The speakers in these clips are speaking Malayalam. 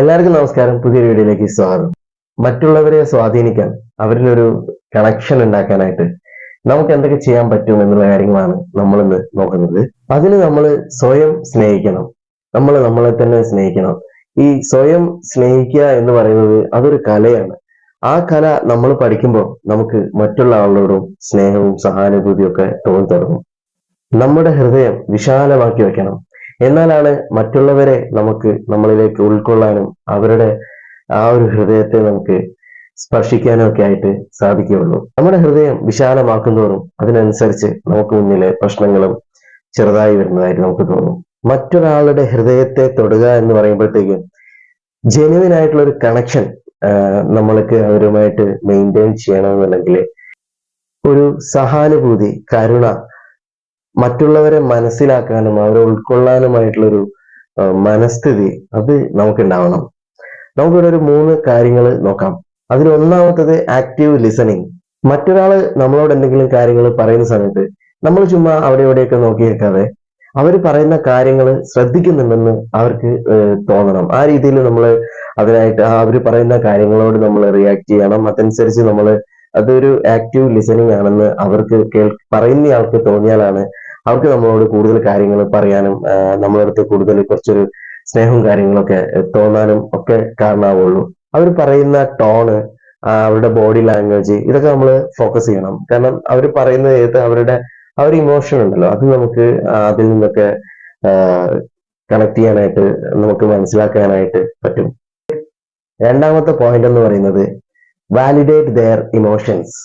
എല്ലാവർക്കും നമസ്കാരം. പുതിയൊരു വീഡിയോയിലേക്ക് സ്വാഗതം. മറ്റുള്ളവരെ സ്വാധീനിക്കാൻ അവരിലൊരു കണക്ഷൻ ഉണ്ടാക്കാനായിട്ട് നമുക്ക് എന്തൊക്കെ ചെയ്യാൻ പറ്റും എന്നുള്ള കാര്യങ്ങളാണ് നമ്മൾ ഇന്ന് നോക്കുന്നത്. അതിന് നമ്മൾ സ്വയം സ്നേഹിക്കണം. നമ്മൾ നമ്മളെ തന്നെ സ്നേഹിക്കണം. ഈ സ്വയം സ്നേഹിക്കുക എന്ന് പറയുന്നത് അതൊരു കലയാണ്. ആ കല നമ്മൾ പഠിക്കുമ്പോൾ നമുക്ക് മറ്റുള്ള ആളുകളോടും സ്നേഹവും സഹാനുഭൂതിയും ഒക്കെ തോന്നി തുടങ്ങും നമ്മുടെ ഹൃദയം വിശാലമാക്കി വെക്കണം. എന്നാലാണ് മറ്റുള്ളവരെ നമുക്ക് നമ്മളിലേക്ക് ഉൾക്കൊള്ളാനും അവരുടെ ആ ഒരു ഹൃദയത്തെ നമുക്ക് സ്പർശിക്കാനും ഒക്കെ ആയിട്ട് സാധിക്കുകയുള്ളൂ. നമ്മുടെ ഹൃദയം വിശാലമാക്കുന്നതോറും അതിനനുസരിച്ച് നമുക്ക് മുന്നിലെ പ്രശ്നങ്ങളും ചെറുതായി വരുന്നതായിട്ട് നമുക്ക് തോന്നും. മറ്റൊരാളുടെ ഹൃദയത്തെ തൊടുക എന്ന് പറയുമ്പോഴത്തേക്കും ജെനുവിൻ ആയിട്ടുള്ള ഒരു കണക്ഷൻ നമ്മൾക്ക് അവരുമായിട്ട് മെയിന്റെയിൻ ചെയ്യണമെന്നുണ്ടെങ്കിൽ ഒരു സഹാനുഭൂതി കരുണ മറ്റുള്ളവരെ മനസ്സിലാക്കാനും അവരെ ഉൾക്കൊള്ളാനുമായിട്ടുള്ളൊരു മനസ്ഥിതി അത് നമുക്കുണ്ടാവണം. നമുക്കിവിടെ ഒരു മൂന്ന് കാര്യങ്ങൾ നോക്കാം. അതിൽ ഒന്നാമത്തത് ആക്റ്റീവ് ലിസണിങ് മറ്റൊരാൾ നമ്മളോട് എന്തെങ്കിലും കാര്യങ്ങൾ പറയുന്ന സമയത്ത് നമ്മൾ ചുമ്മാ അവിടെ നോക്കി വെക്കാതെ അവർ പറയുന്ന കാര്യങ്ങൾ ശ്രദ്ധിക്കുന്നുണ്ടെന്ന് അവർക്ക് തോന്നണം. ആ രീതിയിൽ നമ്മൾ അതിനായിട്ട് അവർ പറയുന്ന കാര്യങ്ങളോട് നമ്മൾ റിയാക്ട് ചെയ്യണം. അതനുസരിച്ച് നമ്മൾ അതൊരു ആക്റ്റീവ് ലിസണിങ് ആണെന്ന് അവർക്ക് കേൾ പറയുന്നയാൾക്ക് തോന്നിയാലാണ് അവർക്ക് നമ്മളോട് കൂടുതൽ കാര്യങ്ങൾ പറയാനും നമ്മളടുത്ത് കൂടുതൽ കുറച്ചൊരു സ്നേഹവും കാര്യങ്ങളൊക്കെ തോന്നാനും ഒക്കെ കാരണമാവുള്ളൂ. അവർ പറയുന്ന ടോണ് അവരുടെ ബോഡി ലാംഗ്വേജ് ഇതൊക്കെ നമ്മൾ ഫോക്കസ് ചെയ്യണം. കാരണം അവർ പറയുന്ന ഏത് അവരുടെ ആ ഒരു ഇമോഷൻ ഉണ്ടല്ലോ അത് നമുക്ക് അതിൽ നിന്നൊക്കെ കണക്ട് ചെയ്യാനായിട്ട് നമുക്ക് മനസ്സിലാക്കാനായിട്ട് പറ്റും. രണ്ടാമത്തെ പോയിന്റ് എന്ന് പറയുന്നത് വാലിഡേറ്റ് ദെയർ ഇമോഷൻസ്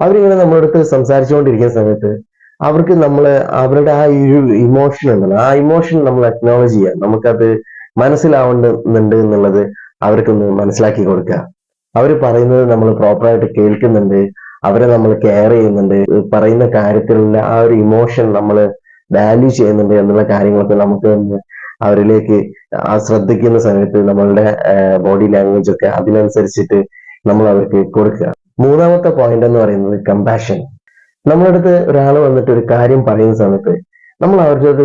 അവരിങ്ങനെ നമ്മളടുത്ത് സംസാരിച്ചുകൊണ്ടിരിക്കുന്ന സമയത്ത് അവർക്ക് നമ്മൾ അവരുടെ ആ ഒരു ഇമോഷൻ ഉണ്ടല്ലോ. ആ ഇമോഷൻ നമ്മൾ അക്നോളജ് ചെയ്യുക. നമുക്കത് മനസ്സിലാവുന്നുണ്ട് എന്നുള്ളത് അവർക്കൊന്ന് മനസ്സിലാക്കി കൊടുക്കുക. അവർ പറയുന്നത് നമ്മൾ പ്രോപ്പറായിട്ട് കേൾക്കുന്നുണ്ട്. അവരെ നമ്മൾ കെയർ ചെയ്യുന്നുണ്ട്. പറയുന്ന കാര്യത്തിലുള്ള ആ ഒരു ഇമോഷൻ നമ്മൾ വാല്യൂ ചെയ്യുന്നുണ്ട് എന്നുള്ള കാര്യങ്ങളൊക്കെ നമുക്ക് അവരിലേക്ക് ആ ശ്രദ്ധിക്കുന്ന സമയത്ത് നമ്മളുടെ ബോഡി ലാംഗ്വേജ് ഒക്കെ അതിനനുസരിച്ചിട്ട് നമ്മൾ അവർക്ക് കൊടുക്കുക. മൂന്നാമത്തെ പോയിന്റ് എന്ന് പറയുന്നത് കമ്പാഷൻ നമ്മളടുത്ത് ഒരാൾ വന്നിട്ട് ഒരു കാര്യം പറയുന്ന സമയത്ത് നമ്മൾ അവരോട്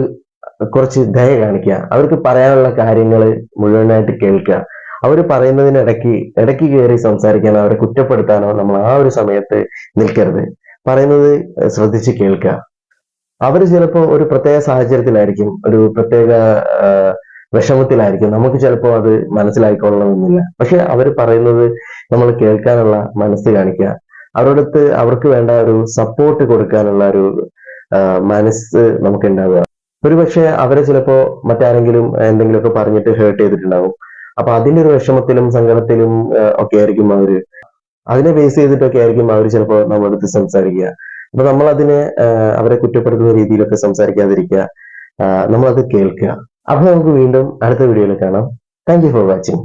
കുറച്ച് ദയ കാണിക്കുക. അവർക്ക് പറയാനുള്ള കാര്യങ്ങൾ മുഴുവനായിട്ട് കേൾക്കുക. അവർ പറയുന്നതിനിടയ്ക്ക് ഇടയ്ക്ക് കയറി സംസാരിക്കാനോ അവരെ കുറ്റപ്പെടുത്താനോ നമ്മൾ ആ ഒരു സമയത്ത് നിൽക്കരുത്. പറയുന്നത് ശ്രദ്ധിച്ച് കേൾക്കുക. അവർ ചിലപ്പോൾ ഒരു പ്രത്യേക സാഹചര്യത്തിലായിരിക്കും ഒരു പ്രത്യേക വിഷമത്തിലായിരിക്കും. നമുക്ക് ചിലപ്പോൾ അത് മനസ്സിലായിക്കൊള്ളണമെന്നില്ല. പക്ഷെ അവർ പറയുന്നത് നമ്മൾ കേൾക്കാനുള്ള മനസ്സ് കാണിക്കുക. അവരോടത്ത് അവർക്ക് വേണ്ട ഒരു സപ്പോർട്ട് കൊടുക്കാനുള്ള ഒരു മനസ്സ് നമുക്ക് ഉണ്ടാവുക ഒരുപക്ഷെ അവരെ ചിലപ്പോ മറ്റാരെങ്കിലും എന്തെങ്കിലുമൊക്കെ പറഞ്ഞിട്ട് ഹേർട്ട് ചെയ്തിട്ടുണ്ടാവും. അപ്പൊ അതിന്റെ ഒരു വിഷമത്തിലും സങ്കടത്തിലും ഒക്കെ ആയിരിക്കും അവർ. അതിനെ ബേസ് ചെയ്തിട്ടൊക്കെ ആയിരിക്കും അവർ ചിലപ്പോ നമ്മുടെ അടുത്ത് സംസാരിക്കുക. അപ്പൊ നമ്മൾ അതിനെ അവരെ കുറ്റപ്പെടുത്തുന്ന രീതിയിലൊക്കെ സംസാരിക്കാതിരിക്കുക. നമ്മൾ അത് കേൾക്കുക. അപ്പൊ നമുക്ക് വീണ്ടും അടുത്ത വീഡിയോയിൽ കാണാം. Thank for watching